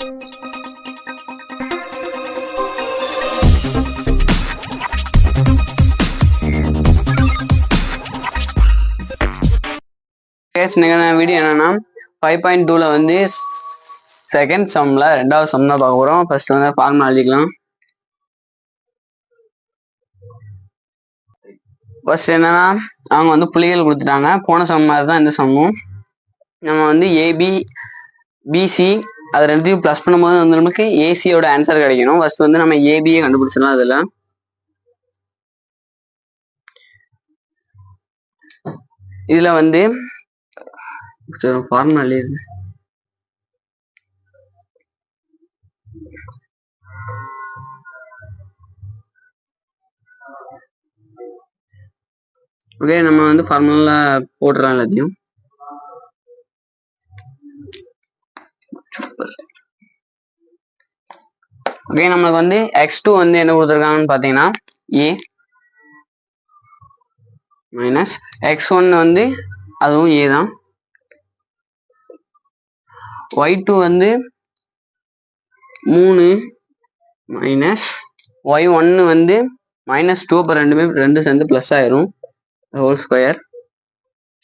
Video என்னன்னா five point டூவில் வந்து செகண்ட் சம்மில் ரெண்டாவது சம் தான் பார்க்க போகிறோம் ஃபர்ஸ்ட் வந்து ஃபார்முலா எழுதிக்கலாம். ஃபர்ஸ்ட் என்னன்னா அவங்க வந்து புள்ளிகள் கொடுத்துட்டாங்க. போன சம் மாதிரி தான் இந்த சம்மும் நம்ம வந்து ஏபி பிசி அது ரெண்டுத்தையும் ப்ளஸ் பண்ணும்போது வந்து நமக்கு ஏசியோட ஆன்சர் கிடைக்கணும். ஃபர்ஸ்ட் வந்து நம்ம ஏபியை கண்டுபிடிச்சிடலாம் அதில். இதில் வந்து சரி ஃபார்முலா ஓகே நம்ம வந்து ஃபார்முலா போடுறோம் எல்லாத்தையும். ஓகே நம்மளுக்கு வந்து எக்ஸ் டூ வந்து என்ன கொடுத்துருக்காங்கன்னு பார்த்தீங்கன்னா ஏ மைனஸ் எக்ஸ் ஒன் வந்து அதுவும் ஏ தான். ஒய் டூ வந்து மூணு மைனஸ் ஒய் ஒன்று வந்து மைனஸ் டூ அப்போ ரெண்டுமே ரெண்டு சேர்ந்து ப்ளஸ் ஆயிரும். Whole square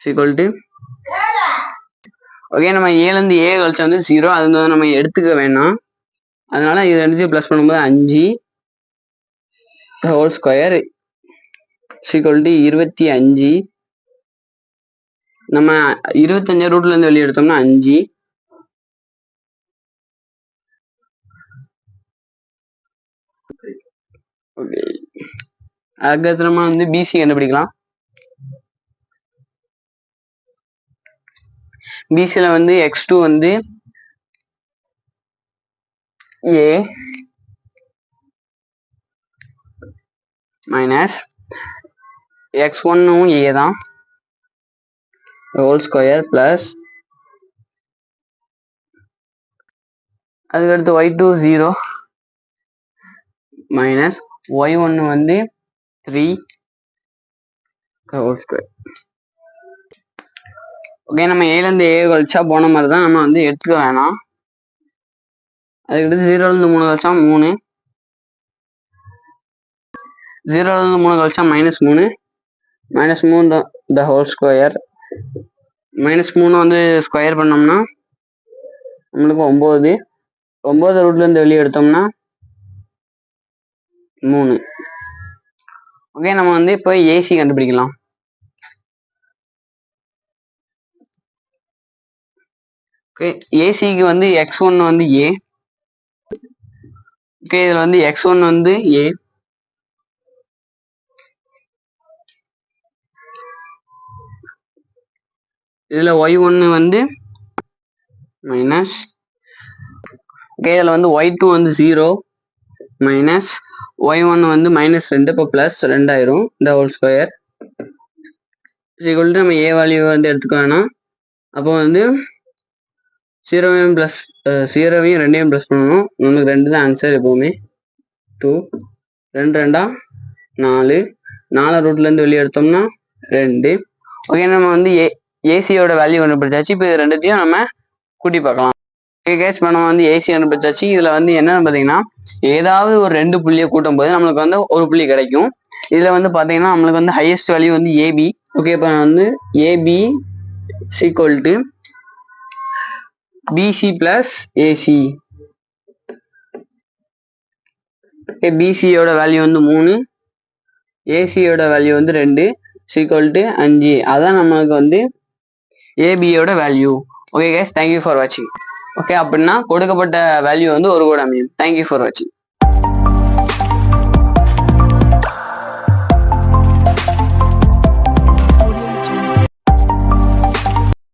equal to okay நம்ம ஏலேருந்து ஏ கழிச்சா வந்து ஜீரோ அது வந்து நம்ம எடுத்துக்க வேணாம். அதனால இது ரெண்டுத்தையும் ப்ளஸ் பண்ணும்போது அஞ்சு. ஹோல் ஸ்கொயர் சீக்வல் டு இருபத்தி அஞ்சு. நம்ம இருபத்தஞ்சு ரூட்லேருந்து வெளியே எடுத்தோம்னா அஞ்சு. ஓகே அதுக்கடுத்து வந்து பிசி கண்டுபிடிக்கலாம். பிசியில் வந்து எக்ஸ் டூ வந்து ஏ மைனஸ் எக்ஸ் ஒன்னும் ஏ தான். ஹோல் ஸ்கொயர் ப்ளஸ் அதுக்கடுத்து y two zero minus y ஒன்று வந்து த்ரீ ஹோல் ஸ்கொயர் ஓகே நம்ம ஏலேருந்து ஏ கழிச்சா போன மாதிரி தான் நம்ம வந்து எடுத்துக்க வேணாம். அதுக்கடுத்து ஜீரோலேருந்து மூணு கழிச்சா மூணு. ஜீரோலேருந்து மூணு கழிச்சா மைனஸ் மூணு. மைனஸ் மூணு தான் த ஹோல் ஸ்கொயர் மைனஸ் மூணு வந்து ஸ்கொயர் பண்ணோம்னா நம்மளுக்கு ஒம்பது ஒம்பது ரூட்லேருந்து வெளியே எடுத்தோம்னா மூணு. ஓகே நம்ம வந்து இப்போ ஏசி கண்டுபிடிக்கலாம். ஏசிக்கு வந்து எக்ஸ் ஒன் வந்து ஏ ஓகே இதில் வந்து எக்ஸ் ஒன் வந்து ஏ இதில் ஒய் ஒன்று வந்து மைனஸ் ஓகே இதில் வந்து ஒய் டூ வந்து ஜீரோ மைனஸ் ஒய் ஒன் வந்து மைனஸ் ரெண்டு இப்போ ப்ளஸ் ரெண்டாயிரும் இந்த ஹோல் ஸ்கொயர் ஈக்குவல் நம்ம ஏ வேல்யூ வந்து எடுத்துக்க வேணாம். அப்போ வந்து ஜீரோவையும் ப்ளஸ் ஜீரோவையும் ரெண்டையும் ப்ளஸ் பண்ணணும். நம்மளுக்கு ரெண்டு தான் ஆன்சர் எப்போவுமே. டூ ரெண்டு ரெண்டா? நாலு. நாலு ரூட்லேருந்து வெளியே எடுத்தோம்னா ரெண்டு. ஓகே நம்ம வந்து ஏ ஏசியோட வேல்யூ கண்டுபிடிச்சாச்சு. இப்போ இது ரெண்டுத்தையும் நம்ம கூட்டி பார்க்கலாம். ஓகே கேஸ் இப்போ நம்ம வந்து ஏசி கண்டுபிடிச்சாச்சு. இதில் வந்து என்னென்னு பார்த்தீங்கன்னா ஏதாவது ஒரு ரெண்டு புள்ளியை கூட்டும் போது நம்மளுக்கு வந்து ஒரு புள்ளி கிடைக்கும். இதில் வந்து பார்த்தீங்கன்னா நம்மளுக்கு வந்து ஹையஸ்ட் வேல்யூ வந்து ஏபி ஓகே இப்போ வந்து AB equal to BC plus AC பிசியோட value வந்து மூணு. ஏசியோட வேல்யூ வந்து ரெண்டு. சீக்வல் டு அஞ்சு. அதான் நம்மளுக்கு வந்து ஏபியோட value okay case thank you for வாட்சிங் ஓகே அப்படின்னா கொடுக்கப்பட்ட வேல்யூ வந்து ஒரு கூட அமையும். தேங்க்யூ ஃபார் வாட்சிங்